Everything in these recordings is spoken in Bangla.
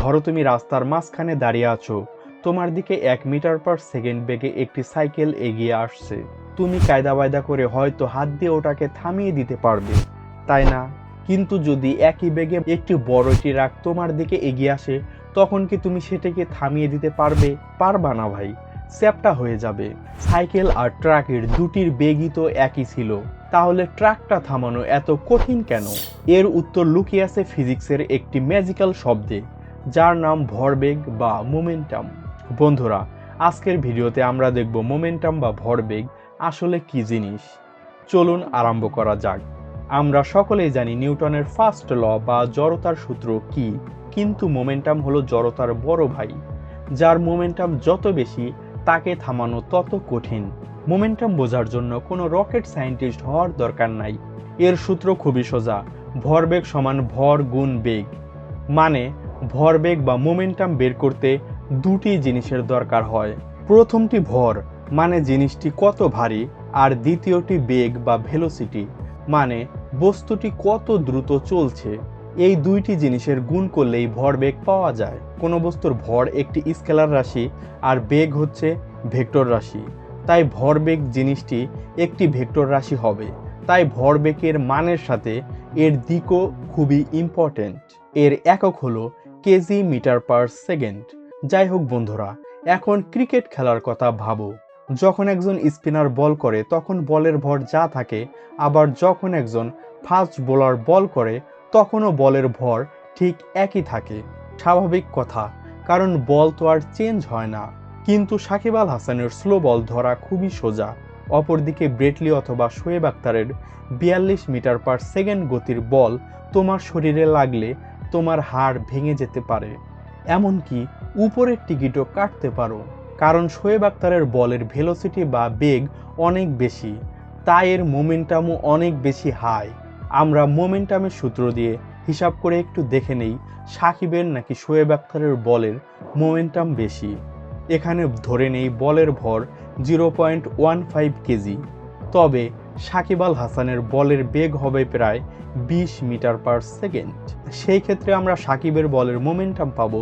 ধরো তুমি রাস্তার মাঝখানে দাঁড়িয়ে আছো। তোমার দিকে এক মিটার পার সেকেন্ড বেগে একটি সাইকেল এগিয়ে আসছে। তুমি কায়দা বায়দা করে হয়তো হাত দিয়ে ওটাকে থামিয়ে দিতে পারবে। তাই না? কিন্তু যদি একই বেগে একটি বড় ট্রাক তোমার দিকে এগিয়ে আসে, তখন কি তুমি সেটাকে থামিয়ে দিতে পারবে? পারবা না ভাই। চ্যাপটা হয়ে যাবে। সাইকেল আর ট্রাকের দুটির বেগই তো একই ছিল। তাহলে ট্রাকটা থামানো এত কঠিন কেন? এর উত্তর লুকিয়ে আছে ফিজিক্সের একটি ম্যাজিক্যাল শব্দে। যার নাম ভরবেগ বা মোমেন্টাম। বন্ধুরা, আজকের ভিডিওতে আমরা দেখব মোমেন্টাম বা ভরবেগ আসলে কি জিনিস। চলুন আরম্ভ করা যাক। আমরা সকলেই জানি নিউটনের ফার্স্ট ল বা জড়তার সূত্র কি, কিন্তু মোমেন্টাম হলো জড়তার বড় ভাই, যার মোমেন্টাম যত বেশি, তাকে থামানো তত কঠিন। মোমেন্টাম বোঝার জন্য কোনো রকেট সায়েন্টিস্ট হওয়ার দরকার নাই। এর সূত্র খুবই সোজা, ভরবেগ সমান ভর গুণ বেগ। মানে ভরবেগ বা মোমেন্টাম বের করতে দুটি জিনিসের দরকার হয়। প্রথমটি ভর মানে জিনিসটি কত ভারী, আর দ্বিতীয়টি বেগ বা ভেলোসিটি মানে বস্তুটি কত দ্রুত চলছে। এই দুইটি জিনিসের গুণ করলেই ভরবেগ পাওয়া যায়। কোনো বস্তুর ভর একটি স্কেলার রাশি, আর বেগ হচ্ছে ভেক্টর রাশি। তাই ভরবেগ জিনিসটি একটি ভেক্টর রাশি হবে। তাই ভরবেগের মানের সাথে এর দিকও খুবই ইম্পর্ট্যান্ট এর একক হলো কেজি মিটার পার সেকেন্ড। যাই হোক বন্ধুরা, এখন ক্রিকেট খেলার কথা ভাবো। যখন একজন স্পিনার বল করে, তখন বলের ভর যা থাকে, আবার যখন একজন ফাস্ট বোলার বল করে, তখনও বলের ভর ঠিক একই থাকে। স্বাভাবিক কথা, কারণ বল তো আর চেঞ্জ হয় না। কিন্তু সাকিব আল হাসানের স্লো বল ধরা খুবই সোজা। অপরদিকে ব্রেটলি অথবা শোয়েব আক্তারের বিয়াল্লিশ মিটার পার সেকেন্ড গতির বল তোমার শরীরে লাগলে তোমার হাড় ভেঙে যেতে পারে। এমনকি উপরের টিকিটও কাটতে পারো। কারণ শোয়েব আক্তারের বলের ভেলোসিটি বা বেগ অনেক বেশি, তাই এর মোমেন্টামও অনেক বেশি হাই। আমরা মোমেন্টামের সূত্র দিয়ে হিসাব করে একটু দেখে নেই, সাকিবের নাকি শোয়েব আক্তারের বলের মোমেন্টাম বেশি। এখানে ধরে নেই বলের ভর zero point one five kg. তবে সাকিব আল হাসানের বলের বেগ হবে প্রায় বিশ মিটার পার সেকেন্ড। সেই ক্ষেত্রে আমরা সাকিবের বলের মোমেন্টাম পাবো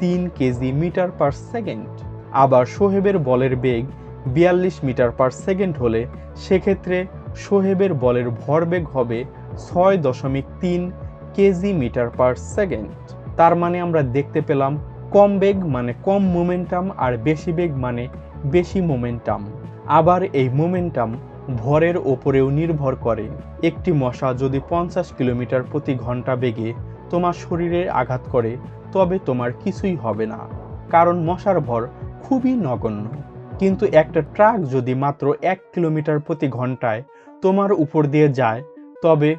তিন কেজি মিটার পার সেকেন্ড। আবার সোহেবের বলের বেগ বিয়াল্লিশ মিটার পার সেকেন্ড হলে সেক্ষেত্রে সোহেবের বলের ভরবেগ হবে ছয় দশমিক তিন কেজি মিটার পার সেকেন্ড। তার মানে আমরা দেখতে পেলাম কম বেগ মানে কম মোমেন্টাম আর বেশি বেগ মানে বেশি মোমেন্টাম। আবার এই মোমেন্টাম ভরের ওপরেও নির্ভর করে। একটি মশা যদি পঞ্চাশ কিলোমিটার প্রতি ঘণ্টা বেগে তোমার শরীরে আঘাত করে, তবে তোমার কিছুই হবে না। কারণ মশার ভর খুবই নগণ্য। কিন্তু একটা ট্রাক যদি মাত্র এক কিলোমিটার প্রতি ঘন্টায় তোমার উপর দিয়ে যায়, তবে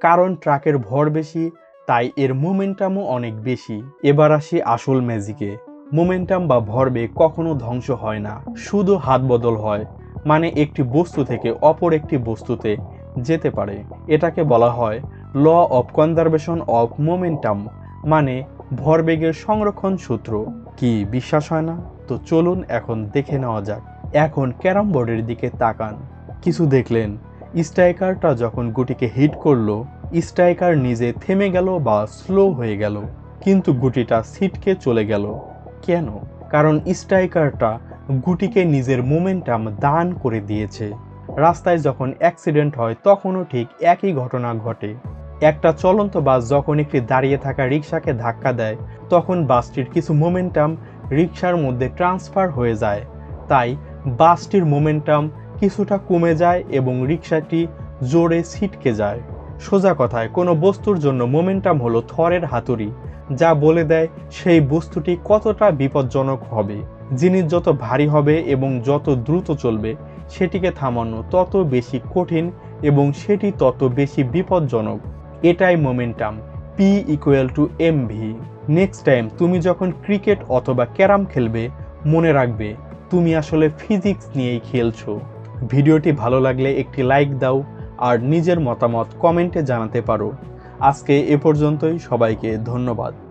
কারণ ট্রাকের ভর বেশি, তাই এর মোমেন্টামও অনেক বেশি। এবার আসি আসল ম্যাজিকে মোমেন্টাম বা ভরবেগ কখনো ধ্বংস হয় না, শুধু হাত বদল হয়। মানে একটি বস্তু থেকে অপর একটি বস্তুতে যেতে পারে। এটাকে বলা হয় law of conservation of momentum মানে ভরবেগের সংরক্ষণ সূত্র। কি বিশ্বাস হয় না? তো চলুন এখন দেখে নেওয়া যাক। এখন ক্যারাম বোর্ডের দিকে তাকান। কিছু দেখলেন। স্ট্রাইকারটা যখন গুটিকে হিট করল, স্ট্রাইকার নিজে থেমে গেল বা স্লো হয়ে গেল। কিন্তু গুটিটা সিটকে চলে গেল। কেন? কারণ স্ট্রাইকারটা গুটিকে নিজের মোমেন্টাম দান করে দিয়েছে। রাস্তায় যখন অ্যাক্সিডেন্ট হয়, তখনও ঠিক একই ঘটনা ঘটে। একটা চলন্ত বাস যখন একটি দাঁড়িয়ে থাকা রিক্সাকে ধাক্কা দেয়, তখন বাসটির কিছু মোমেন্টাম রিক্সার মধ্যে ট্রান্সফার হয়ে যায়। তাই বাসটির মোমেন্টাম কিছুটা কমে যায় এবং রিক্সাটি জোরে ছিটকে যায়। সোজা কথায়, কোনো বস্তুর জন্য মোমেন্টাম হলো থরের হাতুড়ি, যা বলে দেয় সেই বস্তুটি কতটা বিপজ্জনক হবে। জিনিস যত ভারী হবে এবং যত দ্রুত চলবে, সেটিকে থামানো তত বেশি কঠিন এবং সেটি তত বেশি বিপজ্জনক। এটাই momentum P equal to M V next time তুমি যখন ক্রিকেট অথবা ক্যারাম খেলবে, মনে রাখবে, তুমি আসলে ফিজিক্স নিয়েই খেলছো। ভিডিওটি ভালো লাগলে একটি লাইক দাও আর নিজের মতামত কমেন্টে জানাতে পারো। আজকে এ পর্যন্তই, সবাইকে ধন্যবাদ।